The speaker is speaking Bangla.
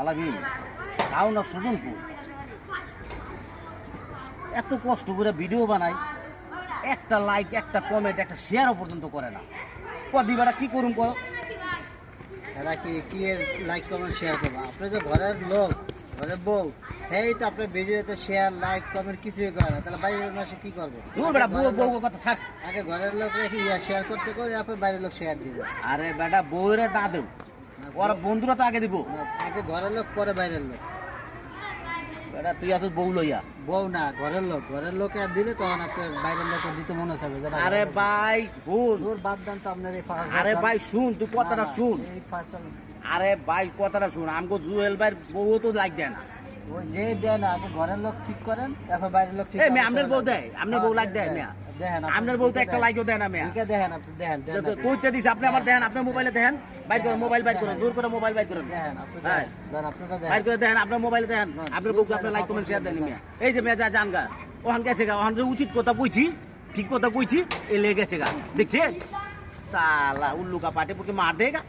আলামিন তাও না সুজনপুর। এত কষ্ট করে ভিডিও বানাই একটা লাইক একটা কমেন্ট একটা শেয়ারও পর্যন্ত করে না। কদিবারা কি করুন কো এরা কি লাইক কমেন্ট শেয়ার করব? আপনি যে ঘরের লোক ঘরের বউ এই তো আপনার ভিডিওতে শেয়ার লাইক কমেন্ট কিছুই করে না। তাহলে বাইরের মাসে কি করবে? দূর বেটা বউ বউ কথা থাক আগে ঘরের লোক রেখে শেয়ার করতে করে আপনার বাইরের লোক শেয়ার দিবে আরে বেটা বউরে না দেও। ওর বন্ধুরা তো আগে দিব। আগে ঘরের লোক পরে বাইরের লোক। বেটা তুই আসিস বউ লইয়া। বউ না ঘরের লোক। ঘরের লোকে দিলে তখন আপনার বাইরের লোক দিতে মনে না, আরে। ভাই শুন। দূর বাদ দেন তো আপনার এই আরে ভাই শুন তুই কথাটা না, না, শুন। এই ফাঁসল আরে ভাই কথাটা শুন। আমগো জুয়েল ভাইয়ের বউ তো লাইক দেয় না। ওই যে দেয় না আগে ঘরের লোক ঠিক করেন তারপর বাইরের লোক ঠিক এই সময় বউ দেয়? আপনার বউ হ্যাঁ, লাইক দেয়, দেন। দেখেন আপনি আপনার বউ তো লিখে একটা দেন। লাইকও দেয় না মেয়া। লিখে দেখেন আপনি? দেখেন দেন আপনি। কইতে দিস আপনি আমার দেখেন আপনার মোবাইলে দেখেন বাইর করেন মোবাইল বাইর করেন জোর করে মোবাইল বাইর করেন। দেখেন আপনি হ্যাঁ। দেখেন দেন আপনারা বাইর দেখেন করে দেখেন আপনার মোবাইলে দেখেন। না, আপনার বউকে করে আপনার লাইক কমেন্ট শেয়ার দেন মেয়া। এই যে মেয়া যা জান গা ওখান গেছে গা ওখান উচিত কথা কইছি ঠিক কথা কইছি এ লেগে গেছে গা। দেখছে? সালা উল্লুকা পাটে পুকে মার দেগা